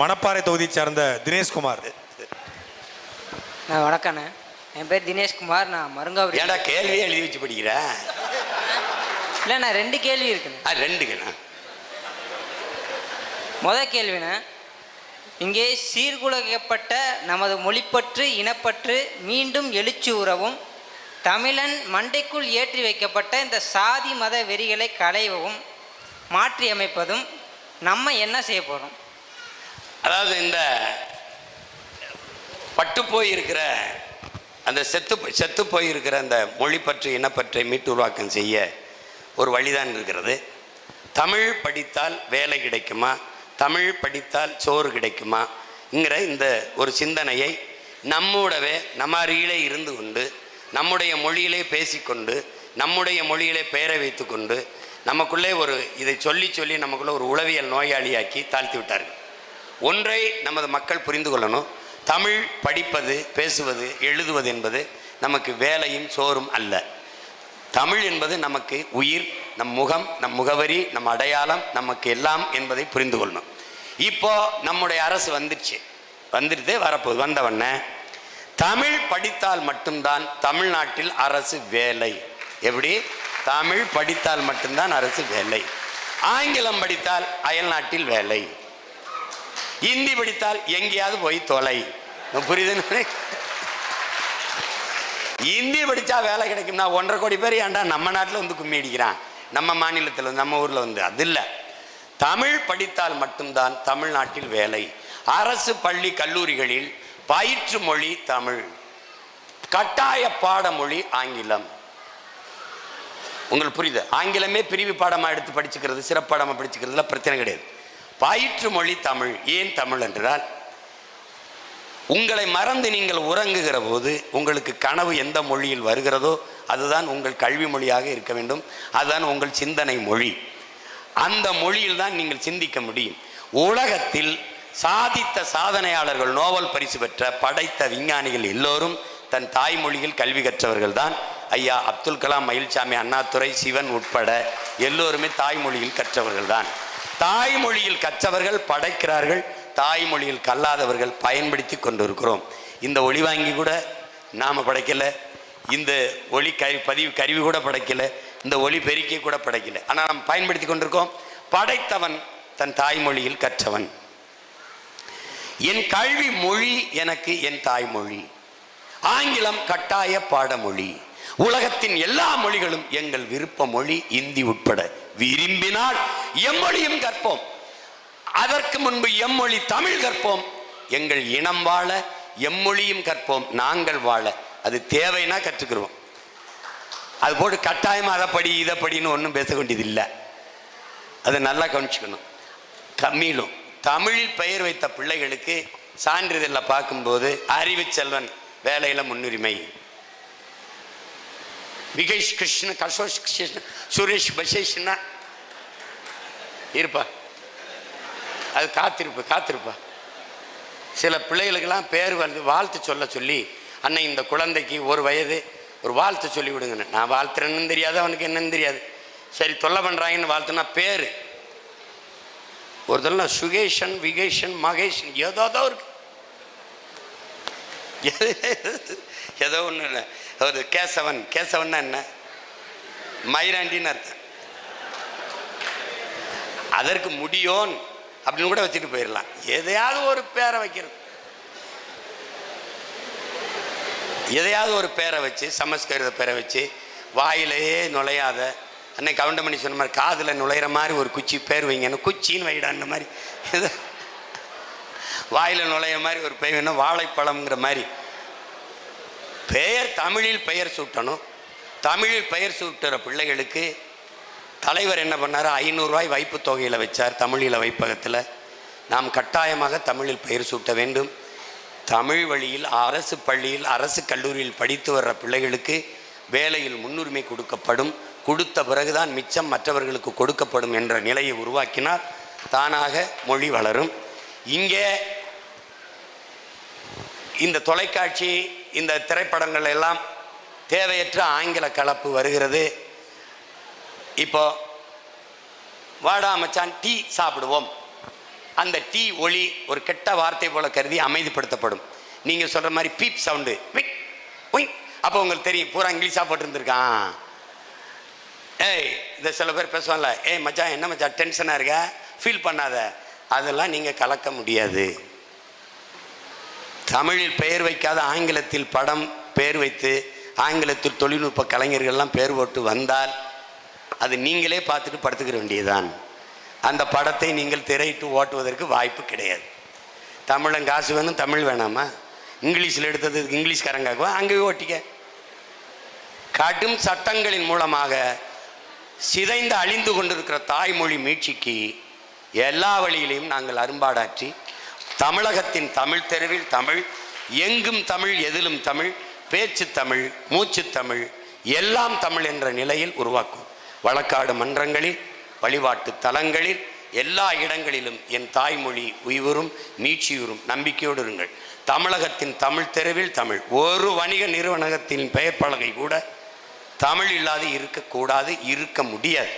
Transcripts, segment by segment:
மணப்பாறை தொகுதியை சார்ந்த தினேஷ்குமார். நான் வணக்கண்ணே. என் பேர் தினேஷ்குமார் நான் மருங்காவரி ஏன்டா கேள்வி எழுதி வச்சு படிக்கிற இல்லை நான் ரெண்டு கேள்வி இருக்குண்ணே. ஆ ரெண்டுக்குண்ணா முத கேள்விண்ணே. இங்கே சீர்குலைக்கப்பட்ட நமது மொழிப்பற்று இனப்பற்று மீண்டும் எழுச்சி உறவும் தமிழன் மண்டைக்குள் ஏற்றி வைக்கப்பட்ட இந்த சாதி மத வெறிகளை களையவும் மாற்றி அமைப்பதும் நம்ம என்ன செய்ய போகிறோம் அதாவது இந்த பட்டு போயிருக்கிற அந்த செத்து செத்து போயிருக்கிற அந்த மொழி பற்றி இனப்பற்றை மீட்டு உருவாக்கம் செய்ய ஒரு வழிதான் இருக்கிறது. தமிழ் படித்தால் வேலை கிடைக்குமா? தமிழ் படித்தால் சோறு கிடைக்குமாங்கிற இந்த ஒரு சிந்தனையை நம்மூடவே நம்ம அருகிலே இருந்து கொண்டு நம்முடைய மொழியிலே பேசிக்கொண்டு நம்முடைய மொழியிலே பெயரை வைத்துக்கொண்டு நமக்குள்ளே ஒரு இதை சொல்லி சொல்லி நமக்குள்ளே ஒரு உளவியல் நோயாளியாக்கி தாழ்த்தி விட்டார்கள். ஒன்றை நமது மக்கள் புரிந்து கொள்ளணும். தமிழ் படிப்பது பேசுவது எழுதுவது என்பது நமக்கு வேலையும் சோறும் அல்ல. தமிழ் என்பது நமக்கு உயிர் நம் முகம் நம் முகவரி நம் அடையாளம் நமக்கு எல்லாம் என்பதை புரிந்து கொள்ளணும். இப்போ நம்முடைய அரசு வந்துடுச்சு வந்துடுது வரப்போகுது வந்தவண்ண தமிழ் படித்தால் மட்டும்தான் தமிழ்நாட்டில் அரசு வேலை. எப்படி? தமிழ் படித்தால் மட்டும்தான் அரசு வேலை. ஆங்கிலம் படித்தால் அயல்நாட்டில் வேலை. ஹிந்தி படித்தால் எங்கேயாவது போய் தொலை. புரியுதுன்னு ஹிந்தி படித்தா வேலை கிடைக்கும்னா ஒன்றரை கோடி பேர் ஏன்டா நம்ம நாட்டில் வந்து கும்மி அடிக்கிறான்? நம்ம மாநிலத்தில் வந்து நம்ம ஊரில் வந்து. அது இல்லை. தமிழ் படித்தால் மட்டும்தான் தமிழ்நாட்டில் வேலை. அரசு பள்ளி கல்லூரிகளில் பயிற்று மொழி தமிழ். கட்டாய பாடமொழி ஆங்கிலம். உங்களுக்கு புரியுது? ஆங்கிலமே பிரிவு பாடமாக எடுத்து படிச்சுக்கிறது சிறப்பாடமாக படிச்சுக்கிறதுல பிரச்சனை கிடையாது. பயிற்று மொழி தமிழ். ஏன் தமிழ் என்றால் உங்களை மறந்து நீங்கள் உறங்குகிற போது உங்களுக்கு கனவு எந்த மொழியில் வருகிறதோ அதுதான் உங்கள் கல்வி மொழியாக இருக்க வேண்டும். அதுதான் உங்கள் சிந்தனை மொழி. அந்த மொழியில் தான் நீங்கள் சிந்திக்க முடியும். உலகத்தில் சாதித்த சாதனையாளர்கள் நோபல் பரிசு பெற்ற படைத்த விஞ்ஞானிகள் எல்லோரும் தன் தாய்மொழியில் கல்வி கற்றவர்கள் தான். ஐயா அப்துல் கலாம் மயில்சாமி அண்ணாதுரை சிவன் உட்பட எல்லோருமே தாய்மொழியில் கற்றவர்கள் தான். தாய்மொழியில் கற்றவர்கள் படைக்கிறார்கள் தாய்மொழியில் கல்லாதவர்கள் பயன்படுத்தி கொண்டிருக்கிறோம். இந்த ஒளி வாங்கி கூட நாம் படைக்கலை இந்த ஒளி கரு பதிவு கருவி கூட படைக்கலை இந்த ஒளி பெருக்கி கூட படைக்கலை. ஆனால் நாம் பயன்படுத்தி கொண்டிருக்கோம். படைத்தவன் தன் தாய்மொழியில் கற்றவன். என் கல்வி மொழி எனக்கு என் தாய்மொழி. ஆங்கிலம் கட்டாய பாடமொழி. உலகத்தின் எல்லா மொழிகளும் எங்கள் விருப்ப மொழி இந்தி உட்பட. விரும்பினால் எம்மொழியும் கற்போம். அதற்கு முன்பு எம்மொழி தமிழ் கற்போம். எங்கள் இனம் வாழ எம்மொழியும் கற்போம். நாங்கள் வாழ. அது தேவைன்னா கற்றுக்கிறோம் அது போட்டு கட்டாயமாக அதை படி இதை படின்னு ஒன்றும் பேச வேண்டியது இல்லை அதை நல்லா கவனிச்சுக்கணும். தமிழும். தமிழில் பெயர் வைத்த பிள்ளைகளுக்கு சான்றிதழில் பார்க்கும்போது அறிவு செல்வன் வேலையில் முன்னுரிமை. விகேஷ் கிருஷ்ண கசோஷ் கிருஷ்ண சுரேஷ் பசேஷ்னா இருப்பா. அது காத்திருப்பு காத்திருப்பா. சில பிள்ளைகளுக்கெல்லாம் பேர் வந்து வாழ்த்து சொல்ல சொல்லி அன்னை இந்த குழந்தைக்கு ஒரு வயது ஒரு வாழ்த்து சொல்லி விடுங்கன்னு. நான் வாழ்த்துறேன்னு தெரியாது அவனுக்கு என்னன்னு தெரியாது. சரி தொல்லை பண்ணுறாங்கன்னு வாழ்த்துனா பேர். ஒரு தொல்லை சுகேஷன் விகேஷன் மகேஷன் ஏதோ தான் இருக்கு. ஏதோ ஒன்றும் இல்லை. ஒரு கேசவன் கேசவன்னா என்ன? மயிராண்டின்னு அர்த்தம். அதற்கு முடியோன் அப்படின்னு கூட வச்சுட்டு போயிடலாம் எதையாவது ஒரு பேரை வைக்கிறது. எதையாவது ஒரு பேரை வச்சு சமஸ்கிருத பேரை வச்சு வாயிலேயே நுழையாத அன்னைக்கு கவுண்டமணி சொன்ன மாதிரி காதில் நுழையிற மாதிரி ஒரு குச்சி பேர் வைங்கன்னு குச்சின்னு வைடான்ற மாதிரி. ஏதோ வாயில் நுழைய மாதிரி ஒரு பெயர் வேணும் வாழைப்பழம்ங்கிற மாதிரி. பெயர் தமிழில் பெயர் சூட்டணும். தமிழில் பெயர் சூட்டுற பிள்ளைகளுக்கு தலைவர் என்ன பண்ணார்? ஐநூறுரூவாய் வைப்பு தொகையில் வச்சார் தமிழில் வைப்பகத்தில். நாம் கட்டாயமாக தமிழில் பெயர் சூட்ட வேண்டும். தமிழ் வழியில் அரசு பள்ளியில் அரசு கல்லூரியில் படித்து வர்ற பிள்ளைகளுக்கு வேலையில் முன்னுரிமை கொடுக்கப்படும். கொடுத்த பிறகுதான் மிச்சம் மற்றவர்களுக்கு கொடுக்கப்படும் என்ற நிலையை உருவாக்கினால் தானாக மொழி வளரும். இங்கே இந்த தொலைக்காட்சி இந்த திரைப்படங்கள் எல்லாம் தேவையற்ற ஆங்கில கலப்பு வருகிறது. இப்போ வாடா மச்சான் டீ சாப்பிடுவோம். அந்த டீ ஒளி ஒரு கெட்ட வார்த்தை போல கருதி அமைதிப்படுத்தப்படும். நீங்கள் சொல்கிற மாதிரி பீப் சவுண்டு உய். அப்போ உங்களுக்கு தெரியும் பூரா இங்கிலீஷாக போட்டிருந்துருக்கான் ஏய் இந்த சில பேர் பேசுவாங்கல்ல ஏய் மச்சான் என்ன மச்சான் டென்ஷனாக இருக்க? ஃபீல் பண்ணாத. அதெல்லாம் நீங்கள் கலக்க முடியாது. தமிழில் பெயர் வைக்காத ஆங்கிலத்தில் படம் பெயர் வைத்து ஆங்கிலத்தில் தொழில்நுட்ப கலைஞர்கள்லாம் பேர் போட்டு வந்தால் அது நீங்களே பார்த்துட்டு படுத்துக்கிற வேண்டியதுதான். அந்த படத்தை நீங்கள் திரையிட்டு ஓட்டுவதற்கு வாய்ப்பு கிடையாது. தமிழன் காசு வேணும் தமிழ் வேணாமா? இங்கிலீஷில் எடுத்ததுக்கு இங்கிலீஷ்காரங்காக்குவா? அங்கேயே ஓட்டிக்க. கடும் சட்டங்களின் மூலமாக சிதைந்து அழிந்து கொண்டிருக்கிற தாய்மொழி மீட்சிக்கு எல்லா வழியிலையும் நாங்கள் அரும்பாடாற்றி தமிழகத்தின் தமிழ் தெருவில் தமிழ் எங்கும் தமிழ் எதிலும் தமிழ் பேச்சு தமிழ் மூச்சு தமிழ் எல்லாம் தமிழ் என்ற நிலையில் உருவாக்கும். வழக்காடு மன்றங்களில் வழிபாட்டு தலங்களில் எல்லா இடங்களிலும் என் தாய்மொழி உயிரும் நீட்சியுறும் நம்பிக்கையோடு இருங்கள். தமிழகத்தின் தமிழ் தெருவில் தமிழ். ஒரு வணிக நிறுவனத்தின் பெயர் பலகை கூட தமிழ் இல்லாது இருக்கக்கூடாது இருக்க முடியாது.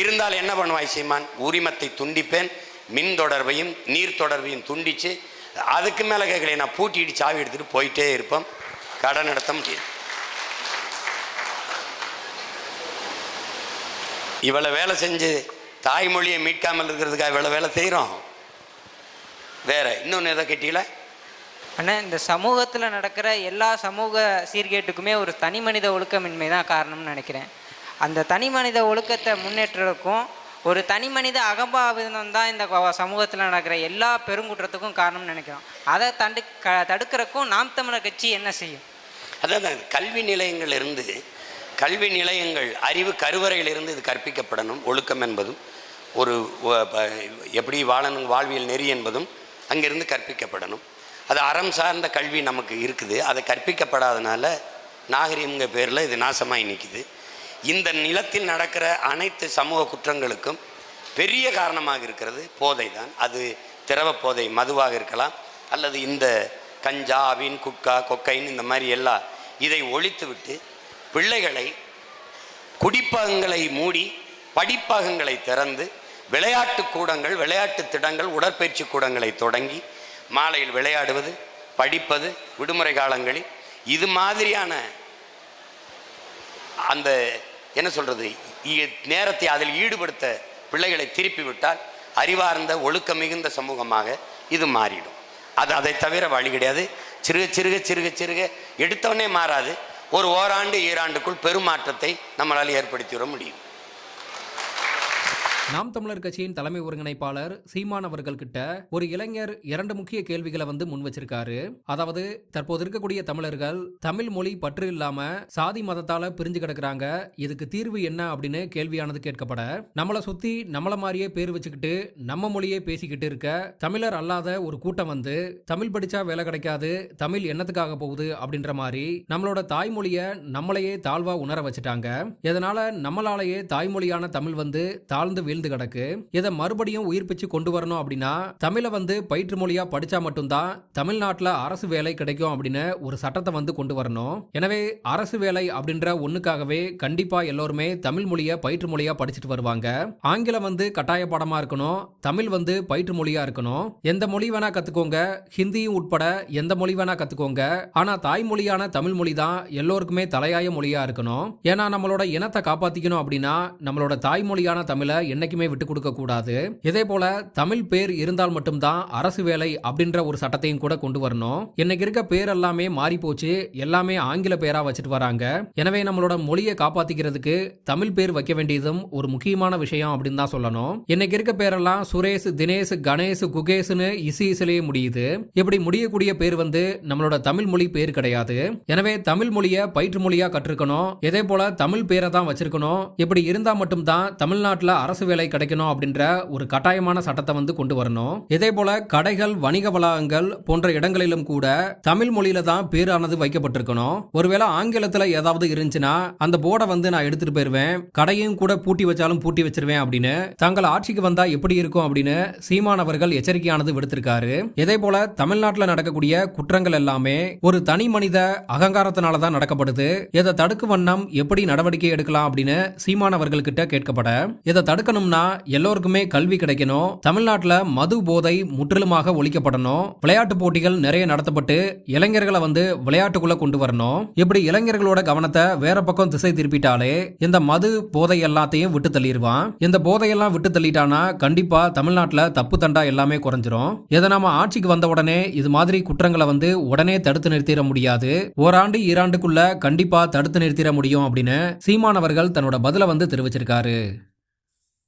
இருந்தால் என்ன பண்ணுவாய் சீமான்? உரிமத்தை துண்டிப்பேன் மின் தொடர்பையும் நீர் தொடர்பையும் துண்டித்து அதுக்கு மேலே கேட்கலையே நான் பூட்டிட்டு சாவி எடுத்துகிட்டு போயிட்டே இருப்போம் கடன் நடத்த முடியாது. இவ்வளோ வேலை செஞ்சு தாய்மொழியை மீட்காமல் இருக்கிறதுக்காக இவ்வளோ வேலை செய்கிறோம் வேற இன்னொன்று எதை கேட்டீங்களா? அண்ணா இந்த சமூகத்தில் நடக்கிற எல்லா சமூக சீர்கேட்டுக்குமே ஒரு தனி மனித ஒழுக்கமின்மை தான் காரணம்னு நினைக்கிறேன். அந்த தனி மனித ஒழுக்கத்தை முன்னேற்றதுக்கும் ஒரு தனி மனித அகம்பாவிதம் தான் இந்த சமூகத்தில் நடக்கிற எல்லா பெருங்குற்றத்துக்கும் காரணம்னு நினைக்கிறோம். அதை தண்டு க தடுக்கிறக்கும் நாம் தமிழர் கட்சி என்ன செய்யும்? அதான் கல்வி நிலையங்கள் இருந்து கல்வி நிலையங்கள் அறிவு கருவறையிலிருந்து இது கற்பிக்கப்படணும். ஒழுக்கம் என்பதும் ஒரு எப்படி வாழணும் வாழ்வியல் நெறி என்பதும் அங்கிருந்து கற்பிக்கப்படணும். அது அறம் சார்ந்த கல்வி நமக்கு இருக்குது. அதை கற்பிக்கப்படாதனால நாகரீகங்க பேரில் இது நாசமாகி நிற்கிது இந்த நிலத்தில் நடக்கிற அனைத்து சமூக குற்றங்களுக்கும் பெரிய காரணமாக இருக்கிறது போதை தான் அது திரவ போதை மதுவாக இருக்கலாம். அல்லது இந்த கஞ்சா அவின் குட்கா கொக்கைன் இந்த மாதிரி எல்லாம் இதை ஒழித்துவிட்டு பிள்ளைகளை குடிப்பகங்களை மூடி படிப்பகங்களை திறந்து விளையாட்டு கூடங்கள் விளையாட்டு திடங்கள் உடற்பயிற்சி கூடங்களை தொடங்கி மாலையில் விளையாடுவது படிப்பது விடுமுறை காலங்களில் இது மாதிரியான அந்த என்ன சொல்கிறது நேரத்தை அதில் ஈடுபடுத்த பிள்ளைகளை திருப்பி விட்டால் அறிவார்ந்த ஒழுக்கம் மிகுந்த சமூகமாக இது மாறிடும். அது அதை தவிர வழி கிடையாது. சிறுக சிறுக சிறுக சிறுக. எடுத்தவனே மாறாது. ஒரு ஓராண்டு ஈராண்டுக்குள் பெருமாற்றத்தை நம்மளால் ஏற்படுத்திவிட முடியும். நாம் தமிழர் கட்சியின் தலைமை ஒருங்கிணைப்பாளர் சீமான் அவர்கள் கிட்ட ஒரு இளைஞர் இரண்டு முக்கிய கேள்விகளை வந்து முன் வச்சிருக்காரு. அதாவது தற்போது இருக்கக்கூடிய தமிழர்கள் தமிழ் மொழி பற்று இல்லாம சாதி மதத்தால பிரிஞ்சு கிடக்குறாங்க. இதுக்கு தீர்வு என்ன அப்படின்னு கேள்வியானது கேட்கப்பட. நம்மளை சுத்தி நம்மள மாதிரியே பேர் வச்சுக்கிட்டு நம்ம மொழியே பேசிக்கிட்டு இருக்க தமிழர் அல்லாத ஒரு கூட்டம் வந்து தமிழ் படிச்சா வேலை கிடைக்காது தமிழ் என்னத்துக்காக போகுது அப்படின்ற மாதிரி நம்மளோட தாய்மொழியை நம்மளையே தாழ்வா உணர வச்சுட்டாங்க. இதனால நம்மளாலேயே தாய்மொழியான தமிழ் வந்து தாழ்ந்து வீழ்ந்து கிடக்கு. இதை மறுபடியும் உயிர்ப்பிச்சு கொண்டு வரணும் அப்படின்னா தமிழை வந்து பயிற்று மொழியா படிச்சா மட்டும்தான் தமிழ்நாட்டில் அரசு வேலை கிடைக்கும் அப்படின்னு ஒரு சட்டத்தை வந்து கொண்டு வரணும். எனவே அரசு வேலை அப்படின்ற ஒண்ணுக்காகவே கண்டிப்பா எல்லோருமே தமிழ் மொழியை பயிற்று மொழியா படிச்சுட்டு வருவாங்க. ஆங்கிலம் வந்து கட்டாய பாடமா இருக்கணும். தமிழ் வந்து பயிற்று மொழியா இருக்கணும். எந்த மொழி வேணா கத்துக்கோங்க. ஹிந்தியும் உட்பட எந்த மொழி வேணா கத்துக்கோங்க. ஆனா தாய்மொழியான தமிழ் மொழி தான் எல்லோருக்குமே தலையாய மொழியா இருக்கணும். ஏன்னா நம்மளோட இனத்தை காப்பாத்திக்கணும் அப்படின்னா நம்மளோட தாய்மொழியான தமிழை என்னைக்கு என்னைக்குமே விட்டு கொடுக்க கூடாது. இதே போல தமிழ் பேர் இருந்தால் மட்டும்தான் அரசு வேலை அப்படின்ற ஒரு சட்டத்தையும் கூட கொண்டு வரணும். இன்னைக்கு இருக்க பேர் எல்லாமே மாறி போச்சு எல்லாமே ஆங்கில பேரா வச்சுட்டு வராங்க. எனவே நம்மளோட மொழியை காப்பாத்திக்கிறதுக்கு தமிழ் பேர் வைக்க வேண்டியதும் ஒரு முக்கியமான விஷயம் அப்படின்னு தான் சொல்லணும். இன்னைக்கு இருக்க பேரெல்லாம் சுரேஷ் தினேஷ் கணேஷ் குகேஷ்னு இசி இசிலேயே முடியுது. இப்படி முடியக்கூடிய பேர் வந்து நம்மளோட தமிழ் மொழி பேர் கிடையாது. எனவே தமிழ் மொழியை பயிற்று மொழியா கற்றுக்கணும். இதே போல தமிழ் பேரை தான் வச்சிருக்கணும். இப்படி இருந்தா மட்டும்தான் தமிழ்நாட்டில் அரசு வேலை கிடைக்கணும் அப்படின்ற ஒரு கட்டாயமான சட்டத்தை வந்து கொண்டு வரணும். இதே போல கடைகள் வணிக வளாகங்கள் போன்ற இடங்களிலும் கூட தமிழ் மொழியில தான் பேரானது வைக்கப்பட்டிருக்கணும். ஒருவேளை ஆங்கிலத்துல ஏதாவது இருந்துச்சுன்னா அந்த போர்டை வந்து நான் எடுத்துட்டு போயிருவேன். கடையும் கூட பூட்டி வச்சாலும் பூட்டி வச்சிருவேன் அப்படின்னு தங்கள் ஆட்சிக்கு வந்தா எப்படி இருக்கும் அப்படின்னு சீமான் அவர்கள் எச்சரிக்கையானது விடுத்திருக்காரு. இதே போல தமிழ்நாட்டில் நடக்கக்கூடிய குற்றங்கள் எல்லாமே ஒரு தனி மனித அகங்காரத்தினால தான் நடக்கப்படுது. இதை தடுக்கும் வண்ணம் எப்படி நடவடிக்கை எடுக்கலாம் அப்படின்னு சீமான் அவர்கள் கிட்ட கேட்கப்பட இதை தடுக்கணும் வாழணும்னா எல்லோருக்குமே கல்வி கிடைக்கணும். தமிழ்நாட்டில் மது போதை முற்றிலுமாக ஒழிக்கப்படணும். விளையாட்டு போட்டிகள் நிறைய நடத்தப்பட்டு இளைஞர்களை வந்து விளையாட்டுக்குள்ள கொண்டு வரணும். இப்படி இளைஞர்களோட கவனத்தை வேற பக்கம் திசை திருப்பிட்டாலே இந்த மது போதை எல்லாத்தையும் விட்டு தள்ளிடுவான். இந்த போதையெல்லாம் விட்டு தள்ளிட்டானா கண்டிப்பா தமிழ்நாட்டில் தப்பு தண்டா எல்லாமே குறைஞ்சிரும். இதை நாம ஆட்சிக்கு வந்த உடனே இது மாதிரி குற்றங்களை வந்து உடனே தடுத்து நிறுத்திட முடியாது. ஓராண்டு ஈராண்டுக்குள்ள கண்டிப்பா தடுத்து நிறுத்திட முடியும் அப்படின்னு சீமானவர்கள் தன்னோட பதில வந்து தெரிவிச்சிருக்காரு.